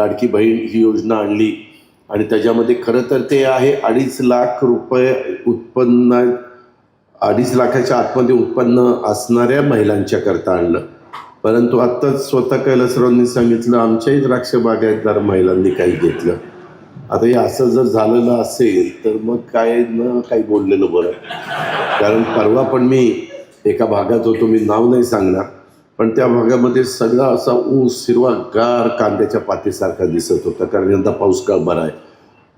लाडकी बहीण ही योजना आणली. आणि त्याच्यामध्ये खरं तर ते आहे अडीच लाख रुपये उत्पन्न अडीच लाखाच्या आतमध्ये उत्पन्न असणाऱ्या महिलांच्या करता आणलं. परंतु आत्ताच स्वतः कैलासरावांनी सांगितलं आमच्याही द्राक्ष बागायतदार महिलांनी काही घेतलं. आता हे असं जर झालेलं असेल तर मग काय न काही बोललेलं बरं. कारण परवा पण मी एका भागात होतो मी नाव नाही सांगणार. पण त्या भागामध्ये सगळा असा ऊस हिरवागार कांद्याच्या पातीसारखा दिसत होता कारण यंदा पाऊस काळ बरा आहे.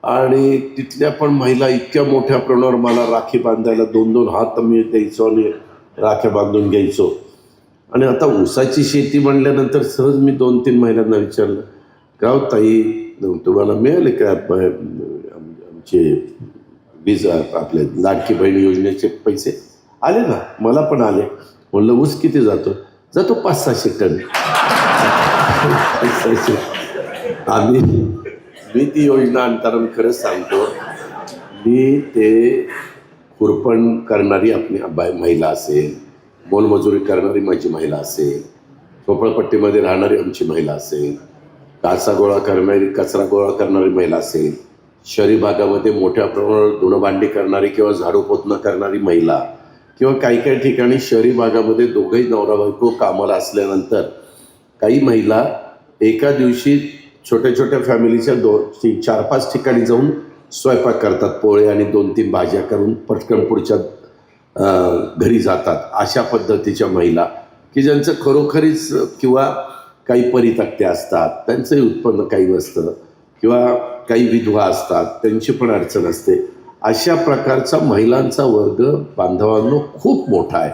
आणि तिथल्या पण महिला इतक्या मोठ्या प्रमाणावर मला राखी बांधायला दोन दोन हात मी द्यायचो आणि राख्या बांधून घ्यायचो. आणि आता ऊसाची शेती म्हणल्यानंतर सहज मी दोन तीन महिलांना विचारलं का हो ताई तुम्हाला मिळाले का आमचे वीज आपले लाडकी बहीण योजनेचे पैसे? आले ना मला पण आले. म्हणलं ऊस किती जातो? जातो पाच सहाशे टन. आम्ही मी ती योजना आणताना मी खरंच सांगतो. मी ते खुरपण करणारी आपली बाय महिला असेल मोलमजुरी करणारी माझी महिला असेल झोपडपट्टीमध्ये राहणारी आमची महिला असेल काचा गोळा करणारी कचरा गोळा करणारी महिला असेल शहरी भागामध्ये मोठ्या प्रमाणावर धुणभांडी करणारी किंवा झाडू पोतणं करणारी महिला किंवा काही काही ठिकाणी शहरी भागामध्ये दोघंही नवरा बायको कामाला असल्यानंतर काही महिला एका दिवशी छोट्या छोट्या फॅमिलीच्या दो तीन चार पाच ठिकाणी जाऊन स्वयंपाक करतात पोळे आणि दोन तीन भाज्या करून पटकन पुढच्या घरी जातात. अशा पद्धतीच्या महिला की ज्यांचं खरोखरीच किंवा काही परितक्त्या असतात त्यांचंही उत्पन्न काही नसतं किंवा काही विधवा असतात त्यांची पण अडचण असते. अशा प्रकारचा महिलांचा वर्ग बांधवांनो खूप मोठा आहे.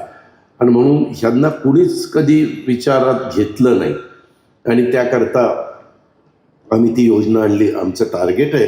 आणि म्हणून ह्यांना कुणीच कधी विचारात घेतलं नाही. आणि त्याकरता आम्ही ती योजना आणली. आमचं टार्गेट आहे.